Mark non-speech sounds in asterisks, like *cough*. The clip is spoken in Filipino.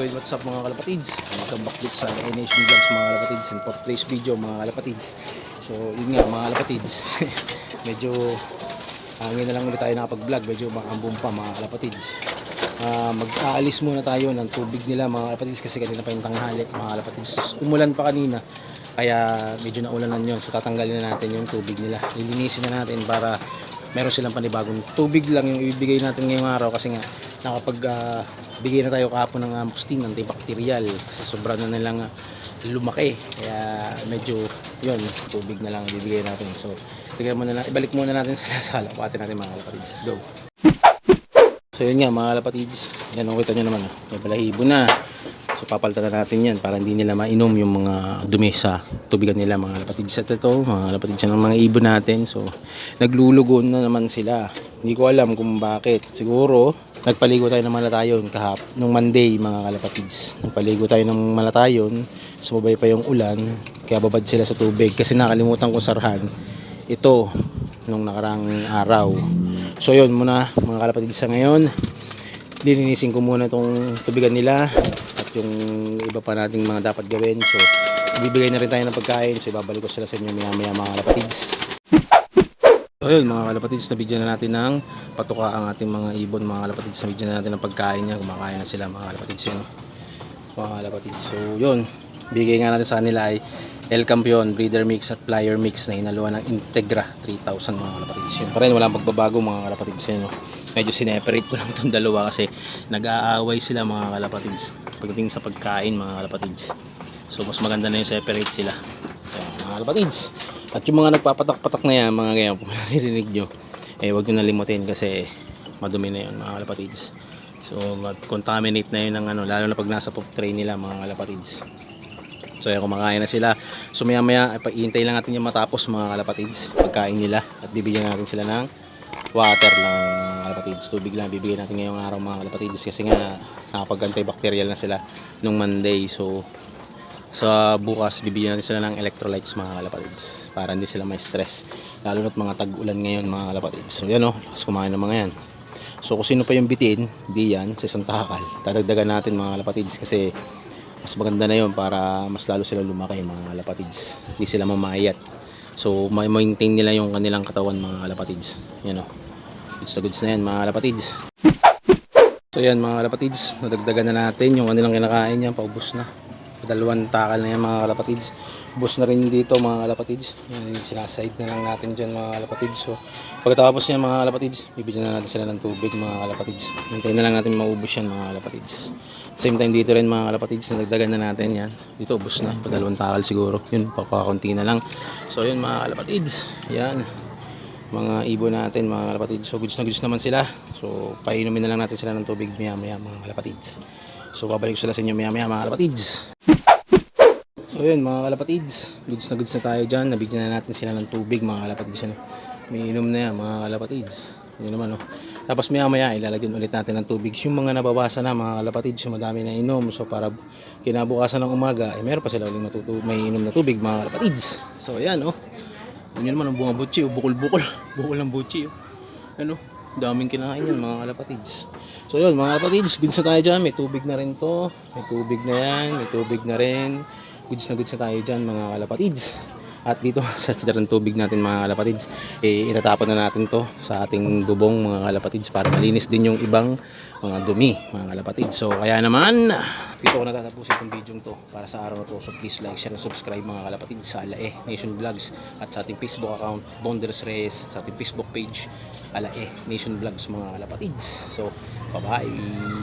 and what's up mga kalapatids? Welcome back dito sa Nation Vlogs mga kalapatids and for today's video mga kalapatids. So yun nga mga kalapatids, *laughs* medyo uh, na lang ulit tayo nakapag-vlog, medyo makambong pa mga kalapatids. Ah, mag-aalis muna tayo ng tubig nila mga kalapatids kasi kanina pa yung tanghali mga kalapatids. Umulan pa kanina kaya medyo naulanan yun. So tatanggalin na natin yung tubig nila. Lilinisin na natin para meron silang panibagong tubig lang yung ibibigay natin ngayong araw kasi nga nakapag ah, bigay na tayo kahapon ng uh, musting antibacterial kasi sobra na nilang ah, lumaki. Kaya medyo yon tubig na lang ibibigay natin. So tignan muna na ibalik muna natin sa *laughs* lasala pati natin mga kalapatids. Let's go. So yun nga mga kalapatids. Yan ang kita nyo naman ah. may balahibo na. So papalitan na natin yan para hindi nila mainom yung mga dumi sa tubigan nila mga kalapatids. At ito mga kalapatids yan ang mga ibon natin. So naglulugon na naman sila. Hindi ko alam kung bakit. Siguro nagpaligo tayo ng malatayon kahap nung Monday mga kalapatids. Nagpaligo tayo ng malatayon sumabay pa yung ulan kaya babad sila sa tubig. Kasi nakalimutan kong sarhan ito nung nakarang araw. So yun muna mga kalapatids sa ngayon lilinisin ko muna itong tubigan nila at yung iba pa nating mga dapat gawin. So bibigay na rin tayo ng pagkain. So ibabalik ko sila sa inyo maya maya mga kalapatids So yun mga kalapatids, nabigyan na natin ng patuka ang ating mga ibon mga kalapatids. Nabigyan na natin ng pagkain niya, kumakain na sila mga kalapatids yun. Mga kalapatids. So yun, bigay nga natin sa kanila ay El Campeon, Breeder Mix at Flyer Mix na inaluan ng Integra 3000 mga kalapatids. Yun pa rin, walang pagbabago mga kalapatids yun. Medyo sineperate ko lang itong dalawa kasi nag-aaway sila mga kalapatids. Pagdating sa pagkain mga kalapatids. So mas maganda na yung separate sila. Kaya, mga kalapatids. At yung mga nagpapatak-patak na yan, mga ganyan, *laughs* kung naririnig nyo, eh wag nyo nalimutin kasi madumi na yun mga kalapatids. So contaminate na yun ng ano, lalo na pag nasa pop tray nila mga kalapatids. So ayan, kumakain na sila. So maya maya, pag-iintay lang natin yung matapos mga kalapatids, pagkain nila. At bibigyan natin sila ng water lang mga kalapatids. Tubig lang bibigyan natin ngayong araw mga kalapatids kasi nga nakapag antibacterial na sila nung Monday. So sa bukas bibigyan natin sila ng electrolytes mga kalapatids para hindi sila may stress. Lalo na't mga tag-ulan ngayon mga kalapatids. So yan o, lakas kumain ng mga yan. So kung sino pa yung bitin di yan sa isang takal. Dadagdagan natin mga kalapatids kasi mas maganda na yun para mas lalo sila lumaki mga kalapatids. Hindi sila mamayat so may maintain nila yung kanilang katawan mga kalapatids. Yan o goods na goods na yan mga kalapatids. So yan mga kalapatids nadagdagan na natin yung kanilang kinakain yan paubos na dalawang takal na yan mga kalapatids. Bus na rin dito mga kalapatids. Yan sinaside na lang natin dyan mga kalapatids. So pagkatapos yan mga kalapatids bibigyan na natin sila ng tubig mga kalapatids. Hintayin na lang natin maubos yan mga kalapatids. Same time dito rin mga kalapatids nagdagan na natin yan. Dito ubos na. Dalawang takal siguro. Yun papakunti na lang. So yun mga kalapatids. Yan. Mga ibon natin mga kalapatids. So goods na goods naman sila. So painumin na lang natin sila ng tubig maya maya mga kalapatids. So babalik sila sa inyo maya maya mga kalapatids So yun mga kalapatids, goods na goods na tayo dyan. Nabigyan na natin sila ng tubig mga kalapatids. Ano? May inom na yan mga kalapatids. Yun naman oh. Tapos maya maya ilalagyan ulit natin ng tubig. Yung mga nababasa na mga kalapatids, yung madami na inom. So para kinabukasan ng umaga, eh, meron pa sila uling natutu may inom na tubig mga kalapatids. So ayan oh. Yun naman ang bunga butchi, oh. bukol-bukol. *laughs* Bukol ng butchi. Oh. Ano? Daming kinain yan mga kalapatids. So yun mga kalapatids, goods na tayo dyan. May tubig na rin to. May tubig na yan. May tubig na rin goods na goods na tayo dyan mga kalapatids. At dito *laughs* sa sitara ng tubig natin mga kalapatids eh, itatapon na natin to sa ating bubong mga kalapatids para malinis din yung ibang mga dumi mga kalapatids. So kaya naman dito ko natatapusin itong video to para sa araw na to. So please like, share, and subscribe mga kalapatids sa Alae Nation Vlogs at sa ating Facebook account Bonders Reyes sa ating Facebook page Alae Nation Vlogs mga kalapatids. So bye bye